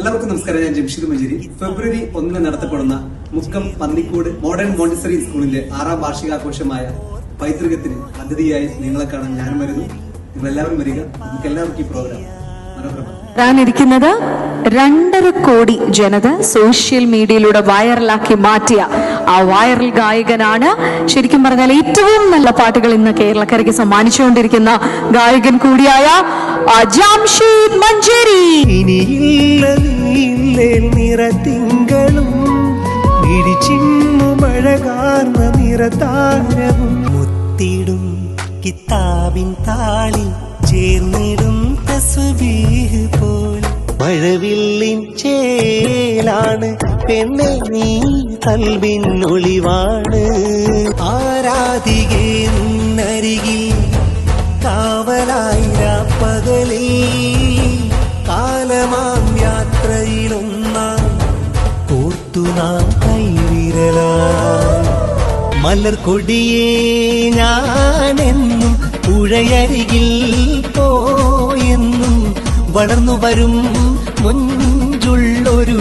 എല്ലാവർക്കും നമസ്കാരം. ഞാൻ ജംഷിദ് മഞ്ചേരി ഫെബ്രുവരി ഒന്നിന് നടത്തപ്പെടുന്ന മുക്കം പന്നിക്കോട് മോഡേൺ മോണ്ടിസറി സ്കൂളിന്റെ ആറാം വാർഷികാഘോഷമായ പൈതൃകത്തിന് അതിഥിയായി നിങ്ങളെ കാണാൻ ഞാൻ വരുന്നു. നിങ്ങൾ എല്ലാവരും വരിക. നമുക്ക് എല്ലാവർക്കും ഈ പ്രോഗ്രാം വരാനിരിക്കുന്നത് രണ്ടര കോടി ജനത സോഷ്യൽ മീഡിയയിലൂടെ വൈറലാക്കി മാറ്റിയ ആ വൈറൽ ഗായകനാണ്. ശരിക്കും പറഞ്ഞാൽ ഏറ്റവും നല്ല പാട്ടുകൾ ഇന്ന് കേരളക്കരയ്ക്ക് സമ്മാനിച്ചുകൊണ്ടിരിക്കുന്ന ഗായകൻ കൂടിയായ അജാംഷീദ് ജാംഷീദ് മഞ്ചേരി. ഇനിയില്ല പിടിച്ചിന്നു നിറത്തിങ്കളും കാർന്ന നിറ നിറതാരവും മുത്തിടും. കിതാബിൻ താളി ചേർന്നിടും തസ്ബീഹ് പോൽ. മഴവില്ലിൻ ചേലാണ് പെണ്ണെ നീ കൽവിൻ ഒളിവാണ്. ആരാധികേ നരികി കാവലായി രാപ്പകലിൽ കാലമാം കോർത്തു നാം കൈവിരലായി. മലർ കൊടിയേ ഞാനെന്നും പുഴയരികിൽ പോയെന്നും വളർന്നു വരും മുഞ്ചുള്ളൊരു